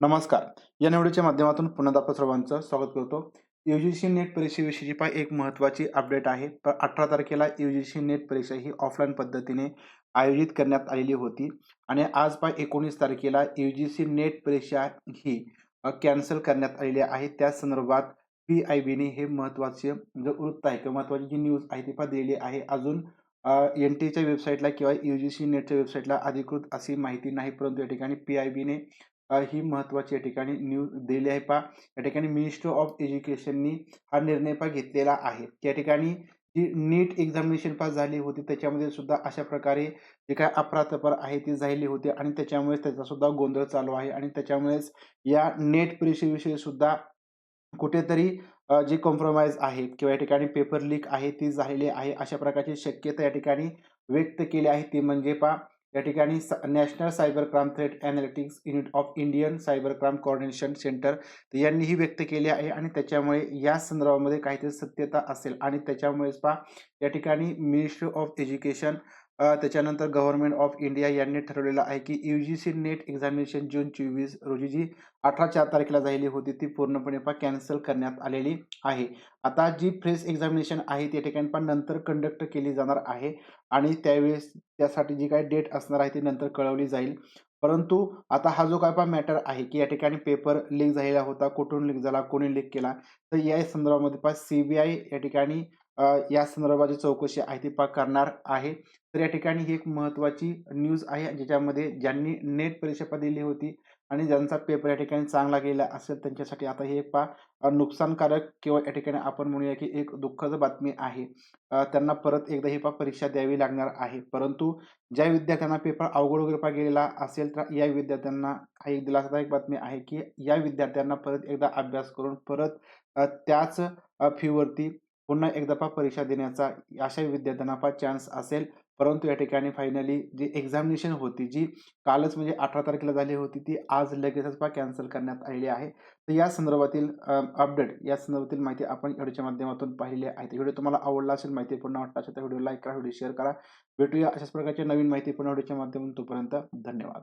नमस्कार. या निवडीच्या माध्यमातून पुन्हा सर्वांचं स्वागत करतो. यू जी सी नेट परीक्षेविषयीची पहा एक महत्त्वाची अपडेट आहे. तर अठरा तारखेला यू जी सी नेट परीक्षा ही ऑफलाईन पद्धतीने आयोजित करण्यात आलेली होती. आणि आज पाय एकोणीस तारखेला यू जी सी नेट परीक्षा ही कॅन्सल करण्यात आलेली आहे. त्या संदर्भात पी आय बीने हे महत्त्वाचे जो वृत्त आहे किंवा महत्त्वाची जी न्यूज आहे ती पहा दिलेली आहे. अजून एन टीच्या वेबसाईटला किंवा यू जी सी नेटच्या वेबसाईटला अधिकृत अशी माहिती नाही परंतु या ठिकाणी पी आय बीने ही महत्त्वाची या ठिकाणी न्यूज दिली आहे. पहा या ठिकाणी मिनिस्टर ऑफ एज्युकेशननी हा निर्णय पा घेतलेला आहे. त्या ठिकाणी जी नीट एक्झामिनेशन पास झाली होती त्याच्यामध्ये सुद्धा अशा प्रकारे जे काय अपरातपर आहे ती झालेली होती आणि त्याच्यामुळेच त्याचासुद्धा गोंधळ चालू आहे आणि त्याच्यामुळेच या नेट परीक्षेविषयी सुद्धा कुठेतरी जी कॉम्प्रोमाइज आहे किंवा या ठिकाणी पेपर लीक आहे ती झालेली आहे अशा प्रकारची शक्यता या ठिकाणी व्यक्त केली आहे. ती म्हणजे पहा या ठिकाणी national cyber crime threat analytics unit of Indian cyber crime coordination centre यांनीही व्यक्त केली आहे आणि त्याच्यामुळे या संदर्भामध्ये काहीतरी सत्यता असेल. आणि त्याच्यामुळेच पहा या ठिकाणी मिनिस्ट्री ऑफ एज्युकेशन त्याच्यानंतर गव्हर्नमेंट ऑफ इंडिया यांनी ठरवलेलं आहे की U G C NET examination June चोवीस रोजी जी अठरा चार तारखेला झालेली होती ती पूर्णपणे पण कॅन्सल करण्यात आलेली आहे. आता जी फ्रेश एक्झामिनेशन आहे त्या ठिकाणी पण नंतर कंडक्ट केली जाणार आहे आणि त्यावेळेस त्यासाठी जी काही डेट असणार आहे ती नंतर कळवली जाईल. परंतु आता हा जो काय पहा मॅटर आहे की या ठिकाणी पेपर लीक झालेला होता कुठून लीक झाला कोणी लीक केला तर या संदर्भामध्ये पण सी बी आय या ठिकाणी या संदर्भाची चौकशी आहे ती पा करणार आहे. तर या ठिकाणी ही एक महत्त्वाची न्यूज आहे ज्याच्यामध्ये ज्यांनी नेट परीक्षा दिली होती आणि ज्यांचा पेपर या ठिकाणी चांगला गेला असेल त्यांच्यासाठी आता हे एक पा नुकसानकारक किंवा या ठिकाणी आपण म्हणूया की एक दुःखद बातमी आहे. त्यांना परत एकदा ही पा परीक्षा द्यावी लागणार आहे. परंतु ज्या विद्यार्थ्यांना पेपर अवघड वगैरे पा गेलेला असेल तर या विद्यार्थ्यांना हा एक दिलासादायक बातमी आहे की या विद्यार्थ्यांना परत एकदा अभ्यास करून परत त्याच फीवरती पुन्हा एकदा पा परीक्षा देण्याचा अशा विद्यार्थ्यांना पा चान्स असेल. परंतु या ठिकाणी फायनली जी एक्झामिनेशन होती जी कालच म्हणजे अठरा तारखेला झाली होती ती आज लगेचच पा कॅन्सल करण्यात आलेली आहे. तर या संदर्भातील अपडेट या संदर्भातील माहिती आपण व्हिडिओच्या माध्यमातून पाहिली आहे. तर व्हिडिओ तुम्हाला आवडला असेल माहिती पूर्ण वाटत असेल तर व्हिडिओ लाईक करा व्हिडिओ शेअर करा. भेटूया अशाच प्रकारच्या नवीन माहिती पूर्ण व्हिडिओच्या माध्यमातून. तोपर्यंत धन्यवाद.